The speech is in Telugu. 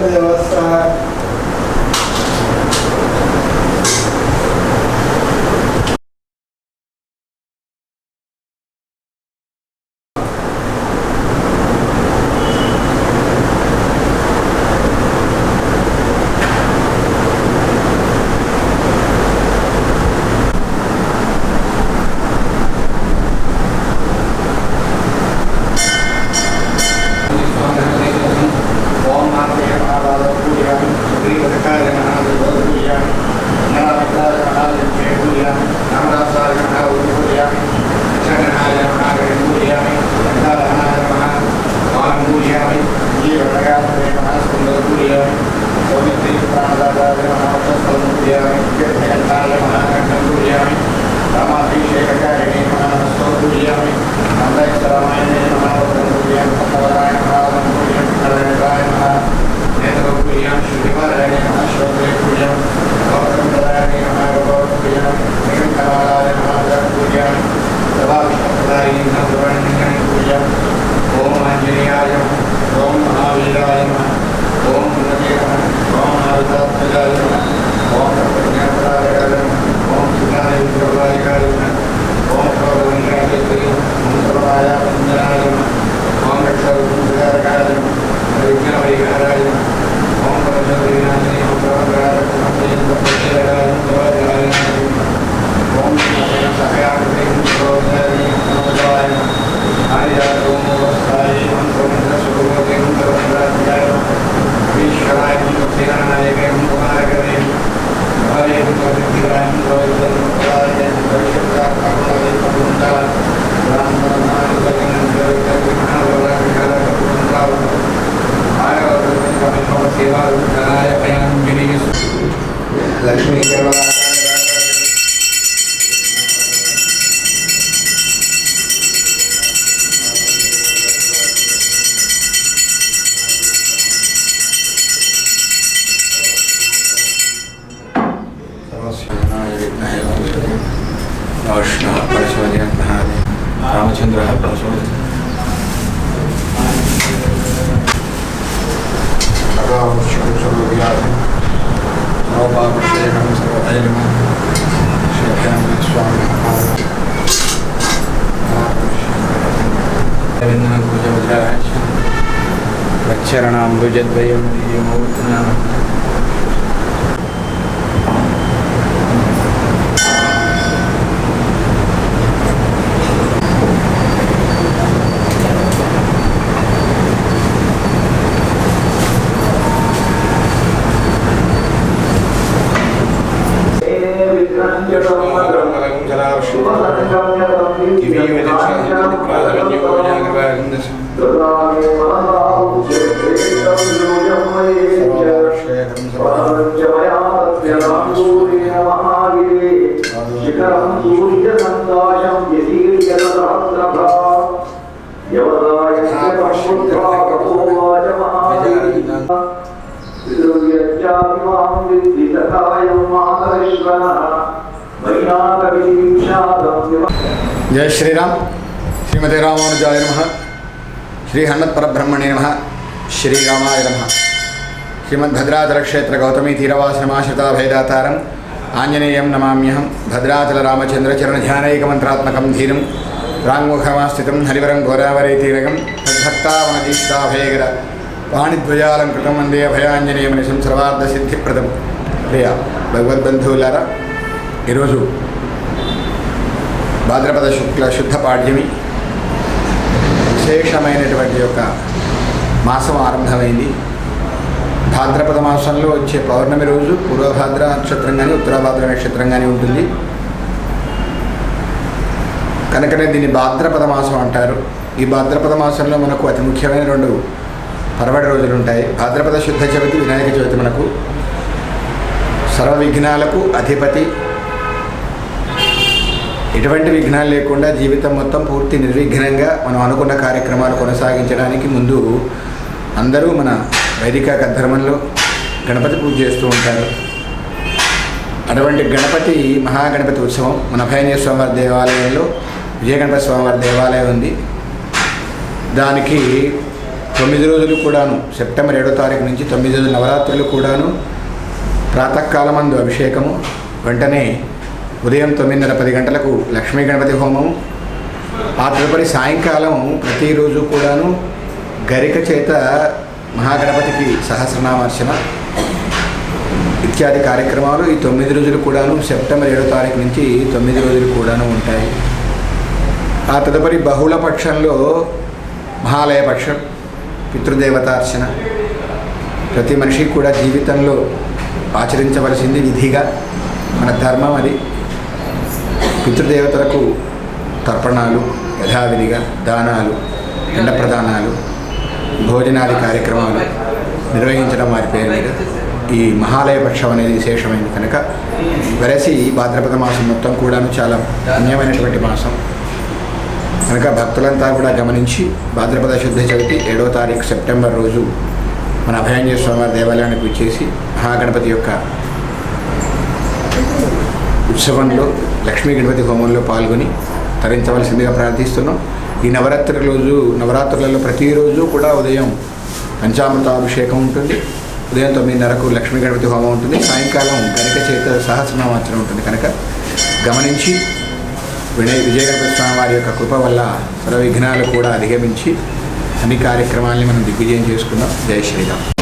nombre de शिवाजीनः रामचन्द्रः प्राशोत् सर्वव्याधं सर्वैलम् श्रीभ्यां स्वामिनः भुजवज्राक्षरणां भुजद्वयं ജലാവർഷം ദിവ്യവിദക്ഷ പ്രാഥമന്യോ ജാഗ്രതാ హనుమత్ పరబ్రహ్మణే నమ శ్రీరామాయ నమ శ్రీమద్భద్రాచలక్షేత్ర గౌతమీ తీరవాసనమాశ్రితాభేదాతారం ఆంజనేయం నమామ్యహం భద్రాచల రామచంద్ర చరణ ధ్యానైకమంత్రాత్మకం ధీరం రాంగుఖమాస్థితం హరివరం గోదావరీ తీరగం తద్భక్తావనదీష్టాభయగర వాణిద్వయాలంకృతం వందే అభయాంజనేయమనిశం సర్వార్థ సిద్ధిప్రదం ప్రియ భగవద్బంధువులారా ఈరోజు భాద్రపద శుక్ల శుద్ధ పాడ్యమి. విశేషమైనటువంటి యొక్క మాసం ఆరంభమైంది. భాద్రపద మాసంలో వచ్చే పౌర్ణమి రోజు పూర్వభాద్ర నక్షత్రం కానీ ఉత్తరభాద్ర నక్షత్రం కానీ ఉంటుంది. కనుకనే దీన్ని భాద్రపద మాసం అంటారు. ఈ భాద్రపద మాసంలో మనకు అతి ముఖ్యమైన రెండు పర్వడి రోజులు ఉంటాయి. భాద్రపద శుద్ధ చవితి వినాయక చవితి మనకు. సర్వ విఘ్నాలకు అధిపతి ఎటువంటి విఘ్నాలు లేకుండా జీవితం మొత్తం పూర్తి నిర్విఘ్నంగా మనం అనుకున్న కార్యక్రమాలు కొనసాగించడానికి ముందు అందరూ మన వైదిక ధర్మంలో గణపతి పూజ చేస్తూ ఉంటారు. అటువంటి గణపతి మహాగణపతి ఉత్సవం మన భైనీయ స్వామివారి దేవాలయంలో విజయగణపతి స్వామివారి దేవాలయం ఉంది. దానికి తొమ్మిది రోజులు కూడాను సెప్టెంబర్ ఏడో తారీఖు నుంచి తొమ్మిది రోజులు నవరాత్రులు కూడాను ప్రాతకాలమందు అభిషేకము వెంటనే ఉదయం తొమ్మిదిన్నర పది గంటలకు లక్ష్మీ గణపతి హోమం ఆ తదుపరి సాయంకాలం ప్రతిరోజు కూడాను గరిక చేత మహాగణపతికి సహస్రనామార్చన ఇత్యాది కార్యక్రమాలు ఈ తొమ్మిది రోజులు కూడాను సెప్టెంబర్ ఏడో తారీఖు నుంచి తొమ్మిది రోజులు కూడాను ఉంటాయి. ఆ తదుపరి బహుళ పక్షంలో మహాలయ పక్షం పితృదేవతార్చన. ప్రతి మనిషికి కూడా జీవితంలో ఆచరించవలసింది విధిగా మన ధర్మం అది. పితృదేవతలకు తర్పణాలు యథావిధిగా దానాలు ఎండ ప్రదానాలు భోజనాది కార్యక్రమాలు నిర్వహించడం వారి పేరు మీద ఈ మహాలయ పక్షం అనేది విశేషమైంది కనుక వెరసి భాద్రపద మాసం మొత్తం కూడాను చాలా పుణ్యమైనటువంటి మాసం. కనుక భక్తులంతా కూడా గమనించి భాద్రపద శుద్ధ చవితి ఏడో తారీఖు సెప్టెంబర్ రోజు మన అభయాంజయ స్వామివారి దేవాలయానికి వచ్చేసి మహాగణపతి యొక్క ఉత్సవంలో లక్ష్మీ గణపతి హోమంలో పాల్గొని తరించవలసిందిగా ప్రార్థిస్తున్నాం. ఈ నవరాత్రి రోజు నవరాత్రులలో ప్రతిరోజు కూడా ఉదయం పంచామృతాభిషేకం ఉంటుంది. ఉదయం తొమ్మిదిన్నరకు లక్ష్మీ గణపతి హోమం ఉంటుంది. సాయంకాలం గణిక చేత సహస్రనామాచరణ ఉంటుంది కనుక. గమనించి వినయ విజయ గణపతి స్వామి వారి యొక్క కృప వల్ల సర్వ విఘ్నాలు కూడా అధిగమించి అన్ని కార్యక్రమాల్ని మనం దిగ్విజయం చేసుకుందాం జయ శ్రీరామ్.